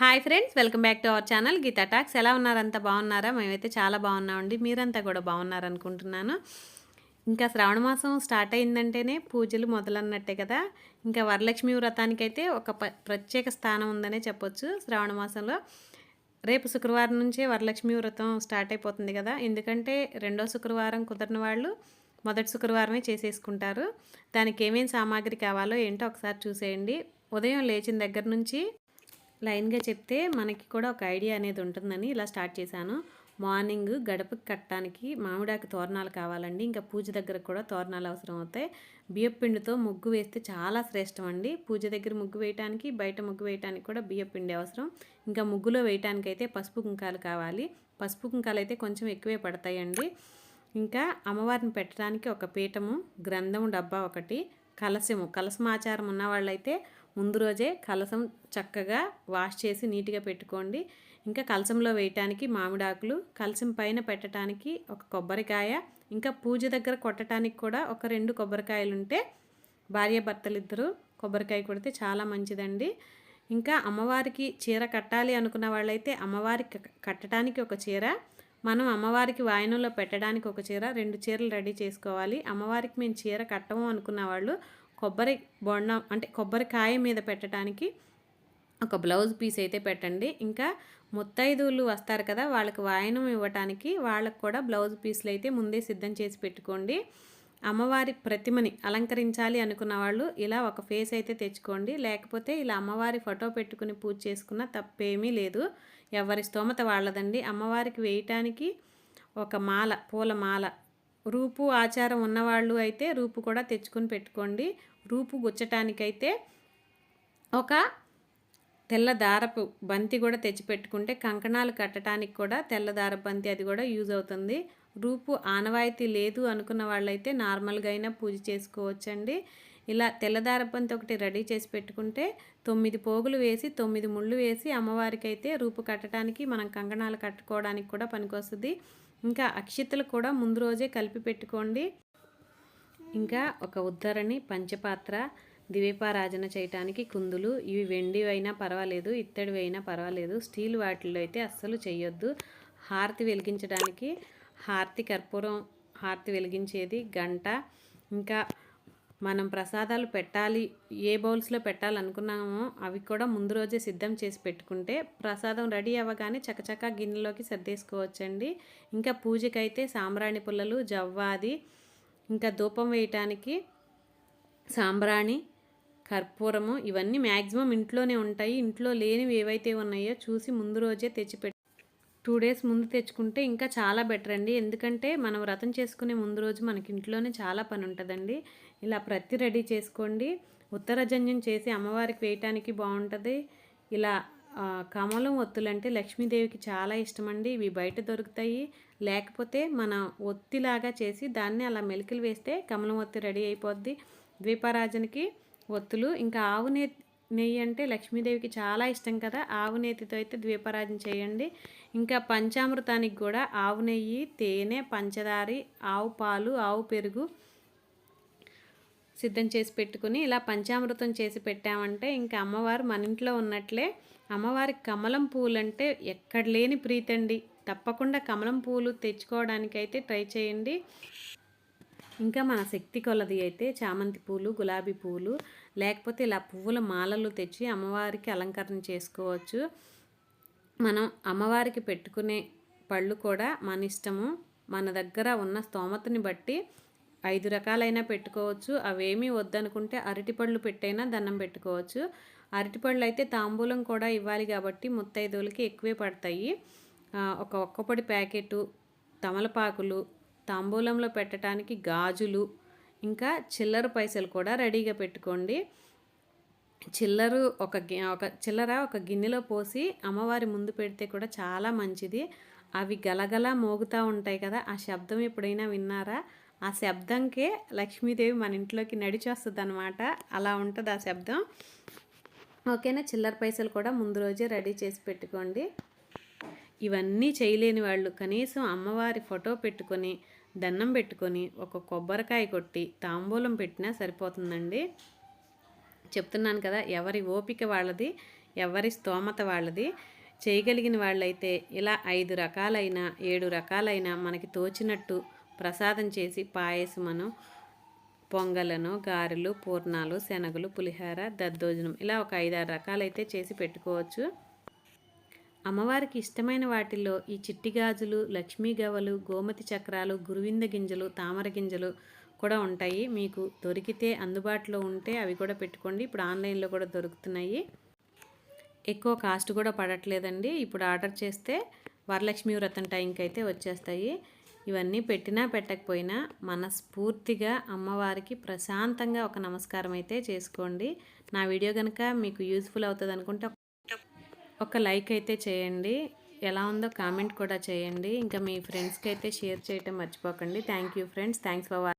Hi friends welcome back to our channel. Geetha talks. ఎలా ఉన్నారంతా బాగున్నారా? మేమైతే చాలా బాగున్నామండి. మీరంతా కూడా బాగున్నారనుకుంటున్నాను. ఇంకా శ్రావణ మాసం స్టార్ట్ అయిందంటేనే పూజలు మొదలన్నట్టే కదా. ఇంకా వరలక్ష్మి వ్రతానికైతే ఒక ప ప్రత్యేక స్థానం ఉందనే చెప్పొచ్చు శ్రావణ మాసంలో. రేపు శుక్రవారం నుంచే వరలక్ష్మి వ్రతం స్టార్ట్ అయిపోతుంది కదా. ఎందుకంటే రెండో శుక్రవారం కుదరని వాళ్ళు మొదటి శుక్రవారమే చేసేసుకుంటారు. దానికి ఏమేమి సామాగ్రి కావాలో ఏంటో ఒకసారి చూసేయండి. ఉదయం లేచిన దగ్గర నుంచి లైన్గా చెప్తే మనకి కూడా ఒక ఐడియా అనేది ఉంటుందని ఇలా స్టార్ట్ చేశాను. మార్నింగ్ గడపకి కట్టడానికి మామిడాకి తోరణాలు కావాలండి. ఇంకా పూజ దగ్గర కూడా తోరణాలు అవసరం అవుతాయి. బియ్యపిండితో ముగ్గు వేస్తే చాలా శ్రేష్టం అండి. పూజ దగ్గర ముగ్గు వేయటానికి బయట ముగ్గు వేయడానికి కూడా బియ్యపిండి అవసరం. ఇంకా ముగ్గులో వేయటానికైతే పసుపు కుంకాలు కావాలి. పసుపు కుంకాలు అయితే కొంచెం ఎక్కువే పడతాయండి. ఇంకా అమ్మవారిని పెట్టడానికి ఒక పీఠము గ్రంథము డబ్బా ఒకటి కలశము. కలసమాచారం ఉన్న వాళ్ళైతే ముందు రోజే కలసం చక్కగా వాష్ చేసి నీట్గా పెట్టుకోండి. ఇంకా కలసంలో వేయటానికి మామిడాకులు కలసం పైన పెట్టడానికి ఒక కొబ్బరికాయ ఇంకా పూజ దగ్గర కొట్టడానికి కూడా ఒక రెండు కొబ్బరికాయలు ఉంటే భార్య భర్తలిద్దరూ కొబ్బరికాయ కొడితే చాలా మంచిదండి. ఇంకా అమ్మవారికి చీర కట్టాలి అనుకున్న వాళ్ళైతే అమ్మవారికి కట్టడానికి ఒక చీర మనం అమ్మవారికి వాయనంలో పెట్టడానికి ఒక చీర రెండు చీరలు రెడీ చేసుకోవాలి. అమ్మవారికి మేము చీర కట్టము అనుకున్న వాళ్ళు కొబ్బరి బొండం అంటే కొబ్బరికాయ మీద పెట్టడానికి ఒక బ్లౌజ్ పీస్ అయితే పెట్టండి. ఇంకా ముత్తైదువులు వస్తారు కదా వాళ్ళకి వాయనం ఇవ్వటానికి వాళ్ళకి కూడా బ్లౌజ్ పీస్లు అయితే ముందే సిద్ధం చేసి పెట్టుకోండి. అమ్మవారి ప్రతిమని అలంకరించాలి అనుకున్న వాళ్ళు ఇలా ఒక ఫేస్ అయితే తెచ్చుకోండి. లేకపోతే ఇలా అమ్మవారి ఫోటో పెట్టుకుని పూజ చేసుకున్న తప్పేమీ లేదు. ఎవరి స్తోమత వాళ్ళదండి. అమ్మవారికి వేయటానికి ఒక మాల పూల మాల రూపు ఆచారం ఉన్నవాళ్ళు అయితే రూపు కూడా తెచ్చుకొని పెట్టుకోండి. రూపు గుచ్చటానికైతే ఒక తెల్ల దారపు బంతి కూడా తెచ్చి పెట్టుకుంటే కంకణాలు కట్టడానికి కూడా తెల్ల దారపు బంతి అది కూడా యూజ్ అవుతుంది. రూపు ఆనవాయితీ లేదు అనుకున్న వాళ్ళైతే నార్మల్గా అయినా పూజ చేసుకోవచ్చండి. ఇలా తెల్లదార బంతి ఒకటి రెడీ చేసి పెట్టుకుంటే తొమ్మిది పోగులు వేసి తొమ్మిది ముళ్ళు వేసి అమ్మవారికి అయితే రూపు కట్టడానికి మనం కంకణాలు కట్టుకోవడానికి కూడా పనికొస్తుంది. ఇంకా అక్షితలు కూడా ముందు రోజే కలిపి పెట్టుకోండి. ఇంకా ఒక ఉద్ధరణి పంచపాత్ర దివీపారాజన చేయటానికి కుందులు. ఇవి వెండివి అయినా పర్వాలేదు ఇత్తడివి అయినా పర్వాలేదు. స్టీల్ వాటిల్లో అయితే అస్సలు చేయొద్దు హారతి వెలిగించడానికి హారతి కర్పూరం హారతి వెలిగించేది గంట. ఇంకా మనం ప్రసాదాలు పెట్టాలి ఏ బౌల్స్లో పెట్టాలనుకున్నామో అవి కూడా ముందు రోజే సిద్ధం చేసి పెట్టుకుంటే ప్రసాదం రెడీ అవ్వగానే చకచకా గిన్నెలోకి సర్దేసుకోవచ్చండి. ఇంకా పూజకైతే సాంబ్రాణి పుల్లలు జవ్వాది ఇంకా ధూపం వేయటానికి సాంబ్రాణి కర్పూరము ఇవన్నీ మ్యాక్సిమం ఇంట్లోనే ఉంటాయి. ఇంట్లో లేనివి ఏవైతే ఉన్నాయో చూసి ముందు రోజే తెచ్చిపెట్టి టూ డేస్ ముందు తెచ్చుకుంటే ఇంకా చాలా బెటర్ అండి. ఎందుకంటే మనం వ్రతం చేసుకునే ముందు రోజు మనకి ఇంట్లోనే చాలా పని ఉంటుందండి. ఇలా ప్రతి రెడీ చేసుకోండి. ఉత్తరజన్యం చేసి అమ్మవారికి వేయటానికి బాగుంటుంది. ఇలా కమలం ఒత్తులంటే లక్ష్మీదేవికి చాలా ఇష్టమండి. ఇవి బయట దొరుకుతాయి. లేకపోతే మన ఒత్తిలాగా చేసి దాన్ని అలా మెలికలు వేస్తే కమలం ఒత్తి రెడీ అయిపోద్ది. ద్వీపారాజనకి ఒత్తులు ఇంకా ఆవునే నెయ్యి అంటే లక్ష్మీదేవికి చాలా ఇష్టం కదా. ఆవు నేతితో అయితే ద్వీపారాజన చేయండి. ఇంకా పంచామృతానికి కూడా ఆవు నెయ్యి తేనె పంచదారి ఆవు పాలు ఆవు పెరుగు సిద్ధం చేసి పెట్టుకుని ఇలా పంచామృతం చేసి పెట్టామంటే ఇంకా అమ్మవారు మన ఇంట్లో ఉన్నట్లే. అమ్మవారి కమలం పూలు అంటే ఎక్కడ లేని ప్రీతండి. తప్పకుండా కమలం పూలు తెచ్చుకోవడానికి అయితే ట్రై చేయండి. ఇంకా మన శక్తి కొలది అయితే చామంతి పూలు గులాబీ పూలు లేకపోతే ఇలా పువ్వుల మాలలు తెచ్చి అమ్మవారికి అలంకరణ చేసుకోవచ్చు. మనం అమ్మవారికి పెట్టుకునే పళ్ళు కూడా మన ఇష్టము. మన దగ్గర ఉన్న స్తోమతని బట్టి ఐదు రకాలైనా పెట్టుకోవచ్చు. అవేమీ వద్దనుకుంటే అరటిపళ్ళు పెట్టైనా దండం పెట్టుకోవచ్చు. అరటిపళ్ళు అయితే తాంబూలం కూడా ఇవ్వాలి కాబట్టి ముత్తైదువులకి ఎక్కువే పడతాయి. ఒక ఒక్కపొడి ప్యాకెట్ తమలపాకులు తాంబూలంలో పెట్టడానికి గాజులు ఇంకా చిల్లర పైసలు కూడా రెడీగా పెట్టుకోండి. చిల్లరు ఒక ఒక చిల్లర ఒక గిన్నెలో పోసి అమ్మవారి ముందు పెడితే కూడా చాలా మంచిది. అవి గలగల మోగుతూ ఉంటాయి కదా ఆ శబ్దం ఎప్పుడైనా విన్నారా? ఆ శబ్దంకే లక్ష్మీదేవి మన ఇంట్లోకి నడిచి వస్తుంది అనమాట అలా ఉంటుంది ఆ శబ్దం. ఓకేనా? చిల్లర పైసలు కూడా ముందు రోజే రెడీ చేసి పెట్టుకోండి. ఇవన్నీ చేయలేని వాళ్ళు కనీసం అమ్మవారి ఫోటో పెట్టుకొని దండం పెట్టుకొని ఒక కొబ్బరికాయ కొట్టి తాంబూలం పెట్టినా సరిపోతుందండి. చెప్తున్నాను కదా ఎవరి ఓపిక వాళ్ళది ఎవరి స్తోమత వాళ్ళది. చేయగలిగిన వాళ్ళైతే ఇలా ఐదు రకాలైన ఏడు రకాలైన మనకి తోచినట్టు ప్రసాదం చేసి పాయసమను పొంగలను గారెలు పూర్ణాలు శనగలు పులిహార దద్దోజనం ఇలా ఒక ఐదారు రకాలైతే చేసి పెట్టుకోవచ్చు. అమ్మవారికి ఇష్టమైన వాటిల్లో ఈ చిట్టి గాజులు లక్ష్మీ గవలు గోమతి చక్రాలు గురువింద గింజలు తామర గింజలు కూడా ఉంటాయి. మీకు దొరికితే అందుబాటులో ఉంటే అవి కూడా పెట్టుకోండి. ఇప్పుడు ఆన్లైన్లో కూడా దొరుకుతున్నాయి. ఎక్కువ కాస్ట్ కూడా పడట్లేదండి. ఇప్పుడు ఆర్డర్ చేస్తే వరలక్ష్మి వ్రతం టైంకి అయితే వచ్చేస్తాయి. ఇవన్నీ పెట్టినా పెట్టకపోయినా మనస్ఫూర్తిగా అమ్మవారికి ప్రశాంతంగా ఒక నమస్కారం అయితే చేసుకోండి. నా వీడియో కనుక మీకు యూజ్ఫుల్ అవుతుంది అనుకుంటే ఒక లైక్ అయితే చేయండి. ఎలా ఉందో కామెంట్ కూడా చేయండి. ఇంకా మీ ఫ్రెండ్స్కి అయితే షేర్ చేయటం మర్చిపోకండి. Thank you friends. Thanks for